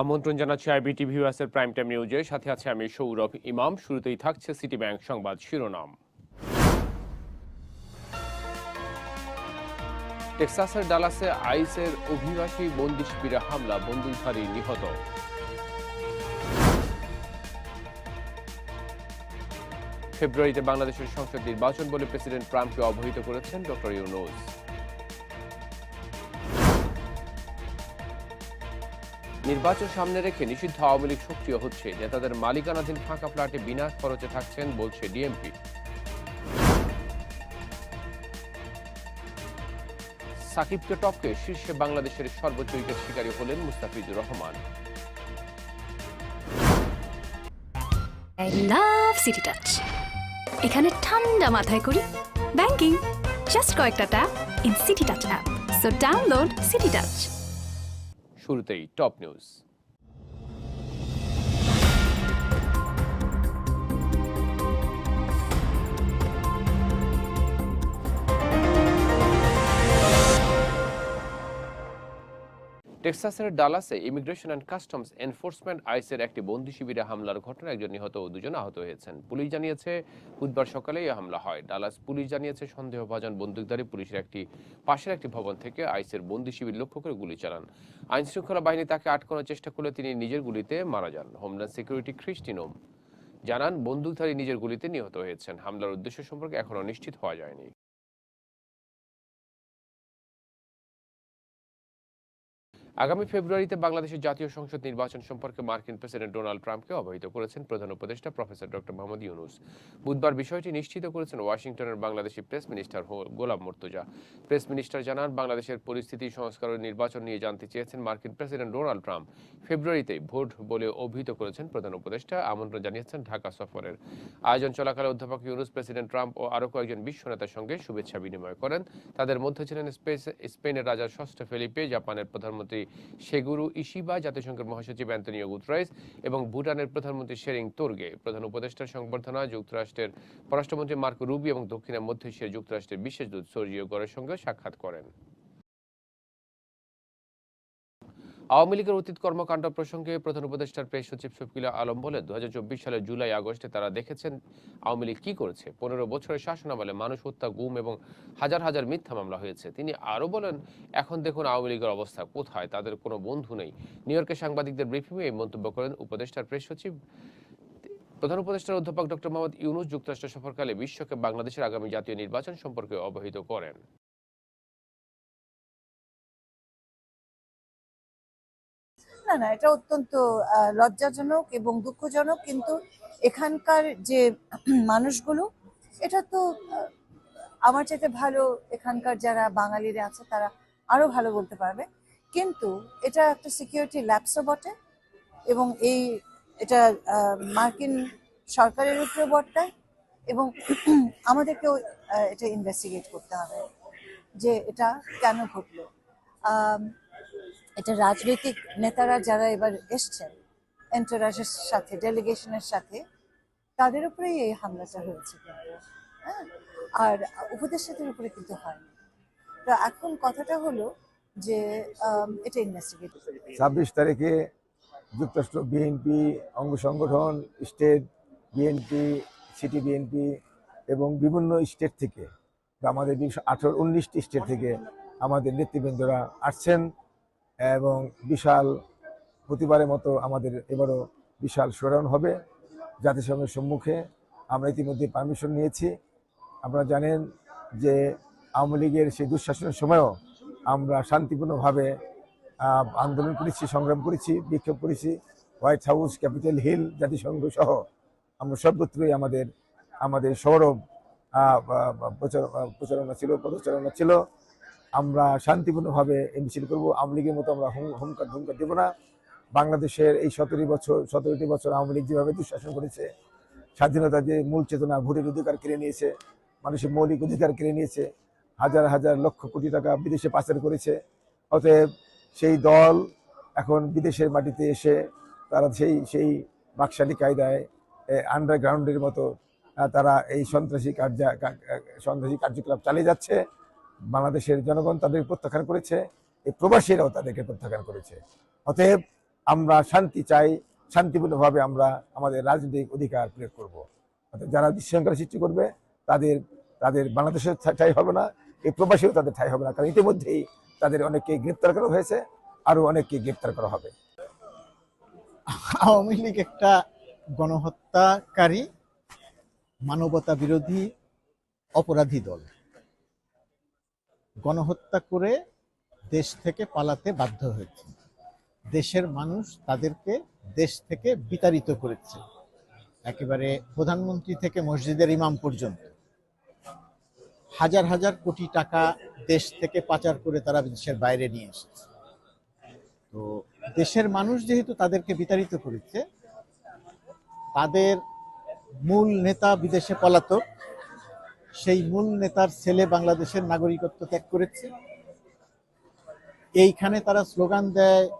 আমন্ত্রণ জানাচ্ছি iBT ভিউয়ার্সের prime time নিউজে। সাথে আছে আমি সৌরভ ইমাম। শুরুতেই থাকছে সিটি ব্যাংক সংবাদ শিরোনাম। টেক্সাসের ডালাসে আইসের অভিবাসী বন্দি শিবিরে হামলা, বন্দুকধারী নিহত। ফেব্রুয়ারিতে বাংলাদেশের সংসদ নির্বাচন বলে প্রেসিডেন্ট ট্রাম্পকে অবহিত করেছেন ডক্টর ইউনুস। নির্বাচন সামনে রেখে নিষিদ্ধ আওয়ামী লীগ সক্রিয় হচ্ছে নেতাদের মালিকানাধীন ফাঁকা ফ্ল্যাটে বিনা খরচে থাকছেন বলছে ডিএমপি। সাকিবকে টপকে শীর্ষে বাংলাদেশের সর্বোচ্চ উইকেট শিকারী হলেন মুস্তাফিজুর রহমান। সিটি টাচ এখানে ঠান্ডা মাথায় করি ব্যাংকিং জাস্ট কয়েকটা tap in City Touch app so download City Touch শুরুতেই টপ নিউজ। টেক্সাসের ডালাসে ইমিগ্রেশন অ্যান্ড কাস্টমস এনফোর্সমেন্ট আইসের একটি বন্দি শিবিরে হামলার ঘটনায় একজন নিহত ও দুজন আহত হয়েছেন। পুলিশ জানিয়েছে, বুধবার সকালে এই হামলা হয়। ডালাস পুলিশ জানিয়েছে, সন্দেহভাজন বন্দুকধারী পুলিশের একটি পাশের একটি ভবন থেকে আইসের বন্দি শিবির লক্ষ্য করে গুলি চালান। আইন শৃঙ্খলা বাহিনী তাকে আটকানোর চেষ্টা করলে তিনি নিজের গুলিতে মারা যান। হোমল্যান্ড সিকিউরিটি খ্রিস্টিনোম জানান, বন্দুকধারী নিজের গুলিতে নিহত হয়েছেন। হামলার উদ্দেশ্য সম্পর্কে এখনও নিশ্চিত হওয়া যায়নি। আগামী ফেব্রুয়ারিতে বাংলাদেশের জাতীয় সংসদ নির্বাচন সম্পর্কে মার্কিন প্রেসিডেন্ট ডোনাল্ড ট্রাম্পকে অবহিত করেছেন প্রধান উপদেষ্টা প্রফেসর ডক্টর মোহাম্মদ ইউনুস। বুধবার বিষয়টি নিশ্চিত করেছেন ওয়াশিংটনের Bangladeshi press minister Golam Murtaza. Press minister জানান, বাংলাদেশের পরিস্থিতি, সংস্কার ও নির্বাচন নিয়ে জানতে চেয়েছেন মার্কিন প্রেসিডেন্ট ডোনাল্ড ট্রাম্প। ফেব্রুয়ারিতে ভোট বলে অভিহিত করেছেন প্রধান উপদেষ্টা, আমন্ত্রণ জানিয়েছেন ঢাকা সফরের। আয়োজন চলাকালে অধ্যাপক ইউনুস, প্রেসিডেন্ট ট্রাম্প ও আরও কয়েকজন বিশ্ব নেতার সঙ্গে শুভেচ্ছা বিনিময় করেন। তাদের মধ্যে ছিলেন স্পেনের রাজা ষষ্ঠ ফেলিপে, জাপানের প্রধানমন্ত্রী সেগুরু ইশিবা, জাতিসংঘের মহাসচিব অ্যান্তনিও গুতরাইস এবং ভুটানের প্রধানমন্ত্রী শেরিং তোর্গে। প্রধান উপদেষ্টার সংবর্ধনা, যুক্তরাষ্ট্রের পররাষ্ট্রমন্ত্রী মার্ক রুবি এবং দক্ষিণ মধ্য এশিয়া যুক্তরাষ্ট্রের বিশেষ দূত সর্জিও গড়ের সঙ্গে সাক্ষাৎ করেন। আওয়ামী লীগের অতীত কর্মকাণ্ড প্রসঙ্গে প্রধান উপদেষ্টার প্রেস সচিব শফিকুল্লাহ আলম বলেন দু সালের জুলাই, আগস্টে তারা দেখেছেন আওয়ামী লীগ কি করেছে। পনেরো বছরের শাসনামলে মানুষ হত্যা, গুম এবং হাজার হাজার মিথ্যা মামলা হয়েছে। তিনি আরও বলেন, এখন দেখুন আওয়ামী লীগের অবস্থা কোথায়, তাদের কোনো বন্ধু নেই। নিউ ইয়র্কে সাংবাদিকদের ব্রিফিংয়ে এই মন্তব্য করেন উপদেষ্টার প্রেস সচিব। প্রধান উপদেষ্টার অধ্যাপক ডক্টর মোহাম্মদ ইউনুস যুক্তরাষ্ট্র সফরকালে বিশ্বকে বাংলাদেশের আগামী জাতীয় নির্বাচন সম্পর্কে অবহিত করেন। না না, এটা অত্যন্ত লজ্জাজনক এবং দুঃখজনক, কিন্তু এখানকার যে মানুষগুলো, এটা তো আমার চাইতে ভালো এখানকার যারা বাঙালিরা আছে, তারা আরও ভালো বলতে পারবে। কিন্তু এটা একটা সিকিউরিটি ল্যাপসও বটে এবং এই, এটা মার্কিন সরকারের উপরে বর্তায় এবং আমাদেরকেও এটা ইনভেস্টিগেট করতে হবে যে এটা কেন ঘটলো। এটা রাজনৈতিক নেতারা যারা এবার এসছেন এন্টারাজের সাথে ডেলিগেশনের সাথে, তাদের উপরেই এই হামলাটা হয়েছে কিন্তু হ্যাঁ? আর উপদেষ্টাদের উপরে কিন্তু হয়নি। তো এখন কথাটা হলো যে এটা ইনভেস্টিগেট ছাব্বিশ তারিখে যুক্তরাষ্ট্র বিএনপি অঙ্গ সংগঠন, স্টেট বিএনপি সিটি বিএনপি এবং বিভিন্ন স্টেট থেকে, আমাদের আঠারো, উনিশটি স্টেট থেকে আমাদের নেতৃবৃন্দরা আসছেন। এবং বিশাল প্রতিবারের মতো আমাদের এবারও বিশাল স্মরণ হবে জাতিসংঘের সম্মুখে। আমরা ইতিমধ্যে পারমিশন নিয়েছি। আপনারা জানেন যে আওয়ামী লীগের সেই দুঃশাসনের সময়ও আমরা শান্তিপূর্ণভাবে আন্দোলন করেছি, সংগ্রাম করেছি, বিক্ষোভ করেছি। হোয়াইট হাউস, ক্যাপিটাল হিল, জাতিসংঘ সহ আমরা সর্বত্রই আমাদের আমাদের সৌরভ প্রচারণা ছিল, পদচারণা ছিল। আমরা শান্তিপূর্ণভাবে মিছিল করব, আওয়ামী লীগের মতো আমরা হুম- হুমকার ধুমকার দেবো না। বাংলাদেশের এই সতেরো বছর, সতেরোটি বছর আওয়ামী লীগ যেভাবে দুঃশাসন করেছে, স্বাধীনতা যে মূল চেতনা, ভোটের অধিকার কেড়ে নিয়েছে, মানুষের মৌলিক অধিকার কেড়ে নিয়েছে, হাজার হাজার লক্ষ কোটি টাকা বিদেশে পাচার করেছে, অতএব সেই দল এখন বিদেশের মাটিতে এসে তারা সেই সেই বাকশালী কায়দায় আন্ডারগ্রাউন্ডের মতো তারা এই সন্ত্রাসী কার্য সন্ত্রাসী কার্যকলাপ চালিয়ে যাচ্ছে। বাংলাদেশের জনগণ তাদের প্রত্যাখ্যান করেছে, এই প্রবাসীরাও তাদেরকে প্রত্যাখ্যান করেছে। অতএব আমরা শান্তি চাই, শান্তিপূর্ণভাবে আমরা আমাদের রাজনৈতিক অধিকার প্রয়োগ করব। অর্থাৎ যারা বিশৃঙ্খলা সৃষ্টি করবে, তাদের তাদের বাংলাদেশের ঠাই হবে না, এই প্রবাসীও তাদের ঠাই হবে না, কারণ ইতিমধ্যেই তাদের অনেককে গ্রেপ্তার করা হয়েছে, আরও অনেককে গ্রেপ্তার করা হবে। আওয়ামী লীগ একটা গণহত্যাকারী মানবতা বিরোধী অপরাধী দল। গণহত্যা করে দেশ থেকে পালাতে বাধ্য হয়েছে। দেশের মানুষ তাদেরকে দেশ থেকে বিতাড়িত করেছে। একেবারে প্রধানমন্ত্রী থেকে মসজিদের ইমাম পর্যন্ত। হাজার হাজার কোটি টাকা দেশ থেকে পাচার করে তারা দেশের বাইরে নিয়ে এসেছে। তো দেশের মানুষ যেহেতু তাদেরকে বিতাড়িত করেছে, তাদের মূল নেতা বিদেশে পলাতক। সেই মূল নেতার ছেলে বাংলাদেশের নাগরিকত্ব ত্যাগ করেছে। এইখানে তারা স্লোগান দেয়,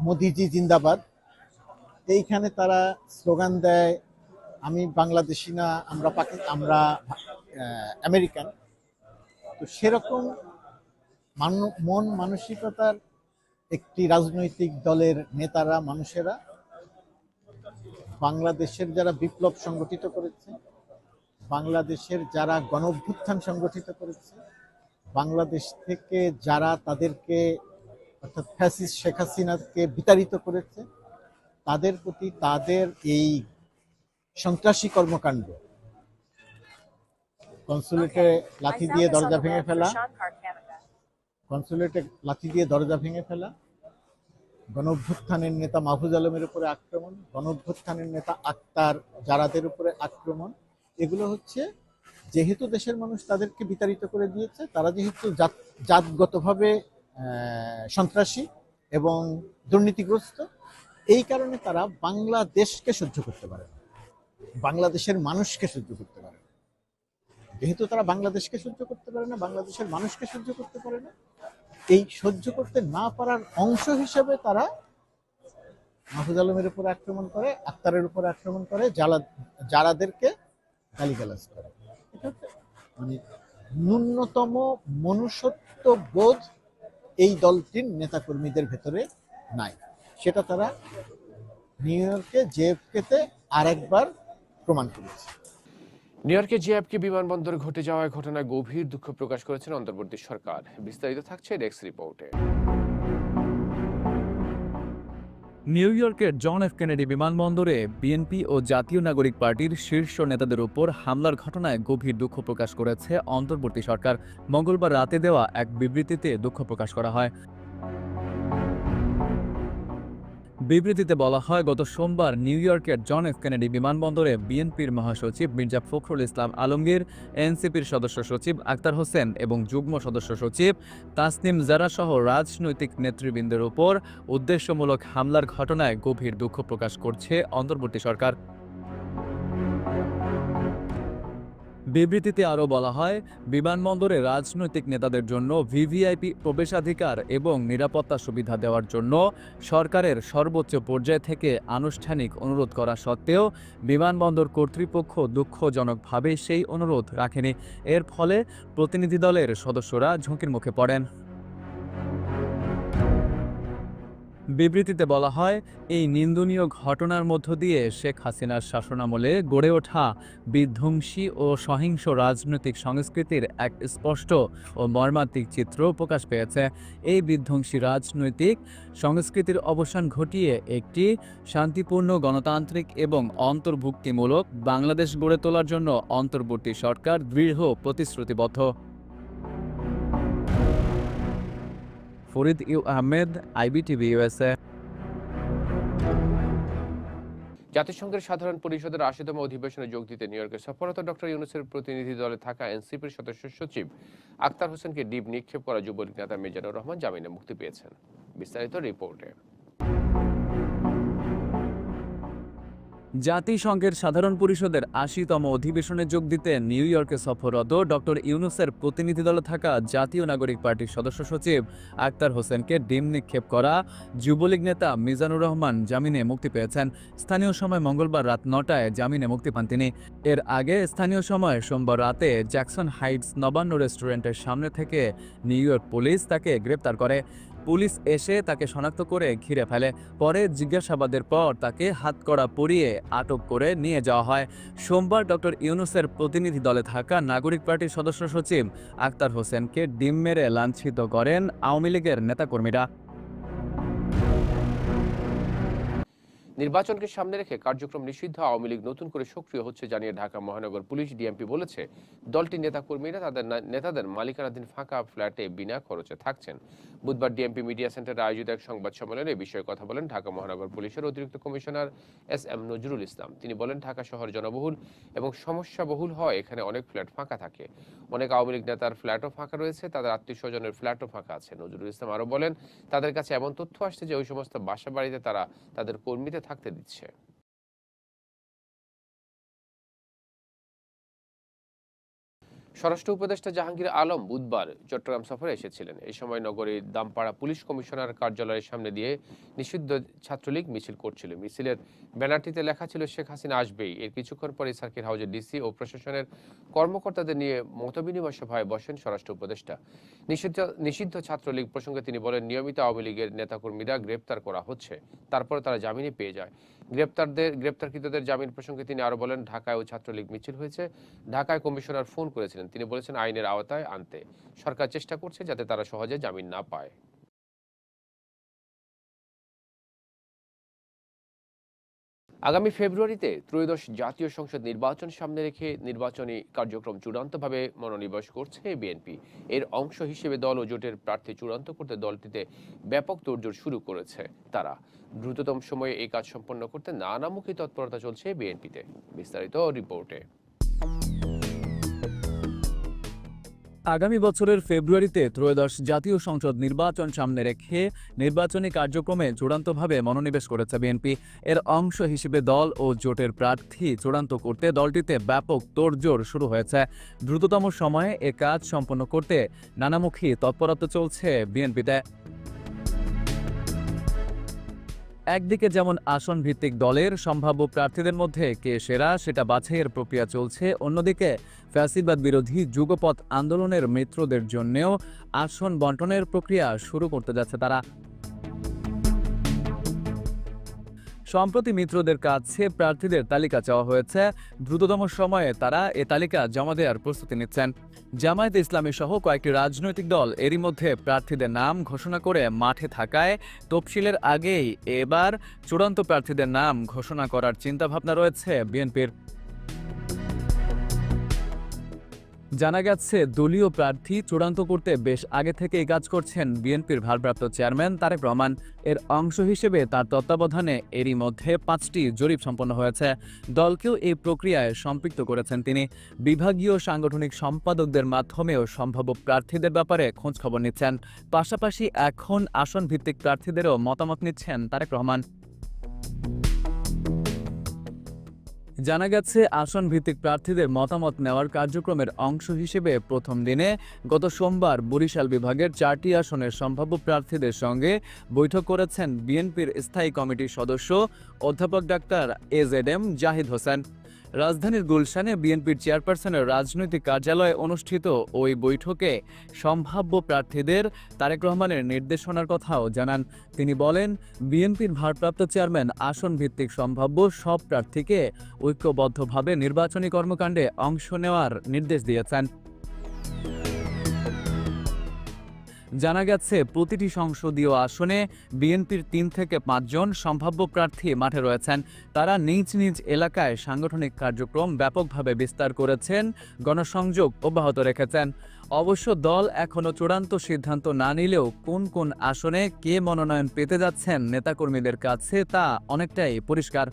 মোদিজি জিন্দাবাদ। এইখানে তারা স্লোগান দেয়, আমি বাংলাদেশি না, আমরা পাকি, আমরা আমেরিকান। তো সেরকম মান- মন মানসিকতার একটি রাজনৈতিক দলের নেতারা, মানুষেরা বাংলাদেশের যারা বিপ্লব সংগঠিত করেছে বাংলাদেশের যারা গণঅভ্যুত্থান সংগঠিত করেছে বাংলাদেশ থেকে যারা তাদেরকে অর্থাৎ ফ্যাসিস শেখ হাসিনাকে বিতাড়িত করেছে তাদের প্রতি তাদের এই সন্ত্রাসী কর্মকাণ্ড কনসুলেটে লাথি দিয়ে দরজা ভেঙে ফেলা কনসুলেটে লাথি দিয়ে দরজা ভেঙে ফেলা গণঅভ্যুত্থানের নেতা মাহফুজ আলমের উপরে আক্রমণ গণঅভ্যুত্থানের নেতা আক্তার জারাদের উপরে আক্রমণ এগুলো হচ্ছে, যেহেতু দেশের মানুষ তাদেরকে বিতাড়িত করে দিয়েছে, তারা যেহেতু জাত- জাতগতভাবে সন্ত্রাসী এবং দুর্নীতিগ্রস্ত, এই কারণে তারা বাংলাদেশকে সহ্য করতে পারে বাংলাদেশের মানুষকে সহ্য করতে পারে যেহেতু তারা বাংলাদেশকে সহ্য করতে পারে না, বাংলাদেশের মানুষকে সহ্য করতে পারে না, এই সহ্য করতে না পারার অংশ হিসেবে তারা মাহফুজ আলমের উপর আক্রমণ করে, আক্তারের উপর আক্রমণ করে, যারা, যারাদেরকে গালিগালাজ করে। মানে ন্যূনতম মনুষ্যত্ব বোধ এই দলটির নেতাকর্মীদের ভেতরে নাই। সেটা তারা নিউ ইয়র্কে জেএফকেতে আরেকবার প্রমাণ করেছে। নিউ ইয়র্কে জিএফকে বিমানবন্দর ঘটে যাওয়ায় ঘটনায় গভীর দুঃখ প্রকাশ করেছেন অন্তর্বর্তী সরকার। বিস্তারিত থাকছে ডেক্স রিপোর্টে। নিউ ইয়র্কের জন এফ কেনেডি বিমানবন্দরে বিএনপি ও জাতীয় নাগরিক পার্টির শীর্ষ নেতাদের উপর হামলার ঘটনায় গভীর দুঃখ প্রকাশ করেছে অন্তর্বর্তী সরকার। মঙ্গলবার রাতে দেওয়া এক বিবৃতিতে দুঃখ প্রকাশ করা হয়। বিবৃতিতে বলা হয়, গত সোমবার নিউ ইয়র্কের জন এফ কেনেডি বিমানবন্দরে বিএনপির মহাসচিব মির্জা ফখরুল ইসলাম আলমগীর, এনসিপির সদস্য সচিব আক্তার হোসেন এবং যুগ্ম সদস্য সচিব তাসনিম জারা সহ রাজনৈতিক নেতৃবৃন্দের উপর উদ্দেশ্যমূলক হামলার ঘটনায় গভীর দুঃখ প্রকাশ করছে অন্তর্বর্তী সরকার। বিবৃতিতে আরও বলা হয়, বিমানবন্দরে রাজনৈতিক নেতাদের জন্য ভিভিআইপি প্রবেশাধিকার এবং নিরাপত্তা সুবিধা দেওয়ার জন্য সরকারের সর্বোচ্চ পর্যায় থেকে আনুষ্ঠানিক অনুরোধ করা সত্ত্বেও বিমানবন্দর কর্তৃপক্ষ দুঃখজনকভাবে সেই অনুরোধ রাখেনি। এর ফলে প্রতিনিধি দলের সদস্যরা ঝুঁকির মুখে পড়েন। বিবৃতিতে বলা হয়, এই নিন্দনীয় ঘটনার মধ্য দিয়ে শেখ হাসিনার শাসনামলে গড়ে ওঠা বিধ্বংসী ও সহিংস রাজনৈতিক সংস্কৃতির এক স্পষ্ট ও মর্মান্তিক চিত্র প্রকাশ পেয়েছে। এই বিধ্বংসী রাজনৈতিক সংস্কৃতির অবসান ঘটিয়ে একটি শান্তিপূর্ণ গণতান্ত্রিক এবং অন্তর্ভুক্তিমূলক বাংলাদেশ গড়ে তোলার জন্য অন্তর্বর্তী সরকার দৃঢ় প্রতিশ্রুতিবদ্ধ। Farid U Ahmed, IBTV USA জাতিসংঘের সাধারণ পরিষদের আশিতম অধিবেশনে যোগ দিতে নিউ ইয়র্কে সফরত ডক্টর ইউনুসের প্রতিনিধি দলে থাকা এনসিপির সদস্য সচিব আক্তার হোসেনকে ডিপ নিক্ষেপ করা যুবলীগ নেতা মিজানুর রহমান জামিনে মুক্তি পেয়েছেন। বিস্তারিত রিপোর্টে। জাতিসংঘের সাধারণ পরিষদের আশিতম অধিবেশনে যোগ দিতে নিউ ইয়র্কে সফররত ডক্টর ইউনুসের প্রতিনিধি দলে থাকা জাতীয় নাগরিক পার্টির সদস্য সচিব আক্তার হোসেনকে ডিম নিক্ষেপ করা যুবলীগ নেতা মিজানুর রহমান জামিনে মুক্তি পেয়েছেন। স্থানীয় সময় মঙ্গলবার রাত নটায় জামিনে মুক্তি পান তিনি। এর আগে স্থানীয় সময় সোমবার রাতে জ্যাকসন হাইটস নবান্ন রেস্টুরেন্টের সামনে থেকে নিউ ইয়র্ক পুলিশ তাকে গ্রেপ্তার করে। পুলিশ এসে তাকে শনাক্ত করে ঘিরে ফেলে। পরে জিজ্ঞাসাবাদের পর তাকে হাতকড়া পরিয়ে আটক করে নিয়ে যাওয়া হয়। সোমবার ডক্টর ইউনুসের প্রতিনিধি দলে থাকা নাগরিক পার্টির সদস্য সচিব আক্তার হোসেনকে ডিম মেরে লাঞ্ছিত করেন আওয়ামী লীগের নেতাকর্মীরা। নির্বাচনকে সামনে রেখে কার্যক্রম নিষিদ্ধ, আওয়ামী লীগ নতুন করে সক্রিয় হচ্ছে জানিয়ে ঢাকা মহানগর পুলিশ ডিএমপি বলেছে। দলটির নেতাকর্মীরা তাদের নেতাদের মালিকানাধীন ফাঁকা ফ্ল্যাটে বিনা খরচে থাকছেন। বুধবার ডিএমপি মিডিয়া সেন্টারে আয়োজিত এক সংবাদ সম্মেলনে এ বিষয়ে কথা বলেন ঢাকা মহানগর পুলিশের অতিরিক্ত commissioner S M Nazrul Islam. তিনি বলেন, ঢাকা শহর জনবহুল এবং সমস্যা বহুল হয় এখানে অনেক ফ্ল্যাট ফাঁকা থাকে। অনেক আওয়ামী লীগ নেতার ফ্ল্যাটও ফাঁকা রয়েছে, তাদের আত্মীয় স্বজনের ফ্ল্যাটও ফাঁকা আছে। নজরুল ইসলাম আরও বলেন, তাদের কাছে এমন তথ্য আসছে যে ওই সমস্ত বাসা বাড়িতে তারা তাদের কর্মীদের থাকতে দিচ্ছে। স্বরাষ্ট্র উপদেষ্টা জাহাঙ্গীর আলম বুধবার চট্টগ্রাম সফরে এসেছিলেন। এই সময় নগরীর দামপাড়া পুলিশ কমিশনার কার্যালয়ের সামনে দিয়ে নিষিদ্ধ ছাত্রলীগ মিছিল করছিল। মিছিলের ব্যানারটিতে লেখা ছিল, শেখ হাসিনা আসবেই। এর কিছুক্ষণ পরে সার্কিট হাউসের ডিসি ও প্রশাসনের কর্মকর্তাদের নিয়ে মতবিনিময় সভায় বসেন স্বরাষ্ট্র উপদেষ্টা। নিষিদ্ধ নিষিদ্ধ ছাত্রলীগ প্রসঙ্গে তিনি বলেন, নিয়মিত আওয়ামী লীগের নেতাকর্মীরা গ্রেপ্তার করা হচ্ছে। তারপরে তারা জামিনে পেয়ে যায়। গ্রেপ্তারদের, গ্রেপ্তারকৃতদের জামিন প্রসঙ্গে তিনি আরও বলেন, ঢাকায় ও ছাত্রলীগ মিছিল হয়েছে। ঢাকায় কমিশনার ফোন করেছিলেন। তিনি বলেছেন, আইনের আওতায় আনতে। সরকার চেষ্টা করছে যাতে তারা সহজে জামিন না পায়। আগামী ফেব্রুয়ারিতে ত্রয়োদশ জাতীয় সংসদ নির্বাচন সামনে রেখে নির্বাচনী কার্যক্রম চূড়ান্তভাবে মনোনিবেশ করছে বিএনপি। এর অংশ হিসেবে দল ও জোটের প্রার্থী চূড়ান্ত করতে দলটিতে ব্যাপক তোড়জোড় শুরু করেছে তারা। দ্রুততম সময়ে এই কাজ সম্পন্ন করতে নানামুখী তৎপরতা চলছে বিএনপিতে। বিস্তারিত রিপোর্টে। আগামী বছরের ফেব্রুয়ারিতে ত্রয়োদশ জাতীয় সংসদ নির্বাচন সামনে রেখে নির্বাচনী কার্যক্রমে চূড়ান্তভাবে মনোনিবেশ করেছে বিএনপি। এর অংশ হিসেবে দল ও জোটের প্রার্থী চূড়ান্ত করতে দলটিতে ব্যাপক তোড়জোড় শুরু হয়েছে। দ্রুততম সময়ে এ কাজ সম্পন্ন করতে নানামুখী তৎপরতা চলছে বিএনপিতে। একদিকে যেমন আসন ভিত্তিক দলের সম্ভাব্য প্রার্থীদের মধ্যে কে সেরা সেটা বাছাইয়ের প্রক্রিয়া চলছে, অন্যদিকে ফ্যাসিবাদ বিরোধী যুগপথ আন্দোলনের মিত্রদের জন্যেও আসন বন্টনের প্রক্রিয়া শুরু করতে যাচ্ছে তারা। সম্প্রতি মিত্রদের কাছে প্রার্থীদের তালিকা চাওয়া হয়েছে। দ্রুততম সময়ে তারা এ তালিকা জমা দেওয়ার প্রস্তুতি নিচ্ছেন। জামায়াত ইসলামী সহ কয়েকটি রাজনৈতিক দল এরই মধ্যে প্রার্থীদের নাম ঘোষণা করে মাঠে থাকায় তফসিলের আগেই এবার চূড়ান্ত প্রার্থীদের নাম ঘোষণা করার চিন্তাভাবনা রয়েছে বিএনপির। জানা গেছে, দলীয় প্রার্থী চূড়ান্ত করতে বেশ আগে থেকেই কাজ করছেন বিএনপির ভারপ্রাপ্ত চেয়ারম্যান তারেক রহমান। এর অংশ হিসেবে তার তত্ত্বাবধানে এরই মধ্যে পাঁচটি জরিপ সম্পন্ন হয়েছে। দলকেও এই প্রক্রিয়ায় সম্পৃক্ত করেছেন তিনি। বিভাগীয় সাংগঠনিক সম্পাদকদের মাধ্যমেও সম্ভাব্য প্রার্থীদের ব্যাপারে খোঁজখবর নিচ্ছেন। পাশাপাশি এখন আসন ভিত্তিক প্রার্থীদেরও মতামত নিচ্ছেন তারেক রহমান। জানা গেছে আসন ভিত্তিক প্রার্থীদের মতামত নেওয়ার কার্যক্রমের অংশ হিসেবে প্রথম দিনে গত সোমবার বরিশাল বিভাগের চারটি আসনের সম্ভাব্য প্রার্থীদের সঙ্গে বৈঠক করেছেন বিএনপির স্থায়ী কমিটির সদস্য অধ্যাপক doctor A Z M Zahid Hossain. রাজধানীর গুলশানে বিএনপির চেয়ারপারসনের রাজনৈতিক কার্যালয়ে অনুষ্ঠিত ওই বৈঠকে সম্ভাব্য প্রার্থীদের তারেক রহমানের নির্দেশনার কথাও জানান। তিনি বলেন, বিএনপির ভারপ্রাপ্ত চেয়ারম্যান আসন ভিত্তিক সম্ভাব্য সব প্রার্থীকে ঐক্যবদ্ধভাবে নির্বাচনী কর্মকাণ্ডে অংশ নেওয়ার নির্দেশ দিয়েছেন। জানা গেছে, প্রতিটি সংসদীয় আসনে বিএনপির তিন থেকে পাঁচজন সম্ভাব্য প্রার্থী মাঠে রয়েছেন। তারা নিজ নিজ এলাকায় সাংগঠনিক কার্যক্রম ব্যাপকভাবে বিস্তার করেছেন, গণসংযোগ অব্যাহত রেখেছেন। অবশ্য দল এখনও চূড়ান্ত সিদ্ধান্ত না নিলেও কোন কোন আসনে কে মনোনয়ন পেতে যাচ্ছেন নেতাকর্মীদের কাছে তা অনেকটাই পরিষ্কার।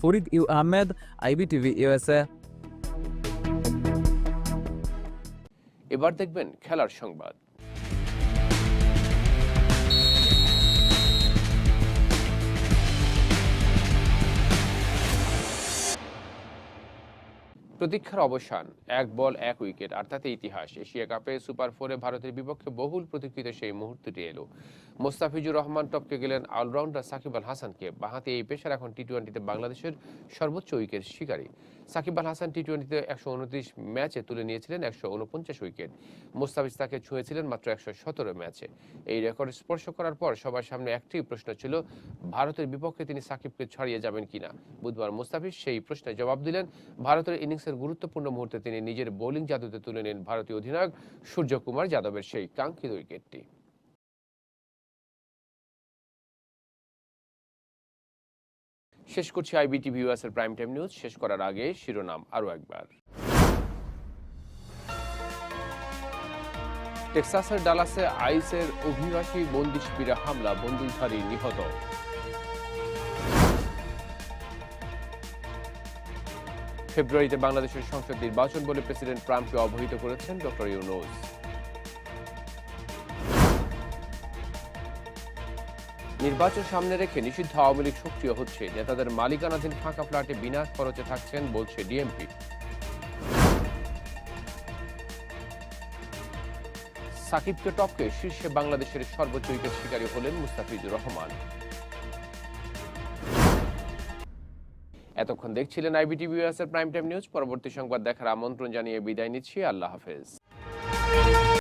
Farid U Ahmed, IBTV USA এবার দেখবেন খেলার সংবাদ। প্রতীক্ষার অবসান, এক বল, এক উইকেট, আর তাতে ইতিহাস। এশিয়া কাপে সুপার ফোরে ভারতের বিপক্ষে বহুল প্রতীক্ষিত সেই মুহূর্তটি এলো। মোস্তাফিজুর রহমান টপকে গেলেন অলরাউন্ডার সাকিব আল হাসানকে, বাহাতে এই পেশার এখন টি টোয়েন্টিতে বাংলাদেশের সর্বোচ্চ উইকেট শিকারী। সাকিব আল হাসান টি টোয়েন্টিতে একশো উনত্রিশ ম্যাচে তুলে নিয়েছিলেন একশো উনপঞ্চাশ উইকেট। মোস্তাফিজ তাকে ছুঁয়েছিলেন মাত্র একশো সতেরো ম্যাচে। এই রেকর্ড স্পর্শ করার পর সবার সামনে একটি প্রশ্ন ছিল, ভারতের বিপক্ষে তিনি সাকিবকে ছাড়িয়ে যাবেন কিনা? বুধবার মুস্তাফিজ সেই প্রশ্নের জবাব দিলেন, ভারতের ইনিংসের গুরুত্বপূর্ণ মুহূর্তে তিনি নিজের বোলিং জাদুতে তুলে নেন ভারতীয় অধিনায়ক সূর্যকুমার যাদবের সেই কাঙ্ক্ষিত উইকেটটি। শেষ করছি আইবিটিভি ইউএসের প্রাইম টাইম নিউজ শেষ করার আগে শিরোনাম আরও একবার। টেক্সাসের ডালাসে আইসের অভিবাসী বন্দি শিবিরে হামলা, বন্দুকধারী নিহত। ফেব্রুয়ারিতে বাংলাদেশের সংসদ নির্বাচন বলে প্রেসিডেন্ট ট্রাম্পকে অবহিত করেছেন ডক্টর ইউনুস। নির্বাচন সামনে রেখে নিষিদ্ধ আওয়ামী লীগ সক্রিয় হচ্ছে। নেতাদের মালিকানাধীন ফাঁকা ফ্ল্যাটে বিনা খরচে থাকছেন বলছে ডিএমপি। সাকিবকে টপকে শীর্ষে বাংলাদেশের সর্বোচ্চ উইকেট শিকারী হলেন মুস্তাফিজুর রহমান। এতক্ষণ দেখছিলেন আইবিটিভি এর প্রাইম টাইম নিউজ। পরবর্তী সংবাদ দেখার আমন্ত্রণ জানিয়ে বিদায় নিচ্ছি। আল্লাহ হাফেজ।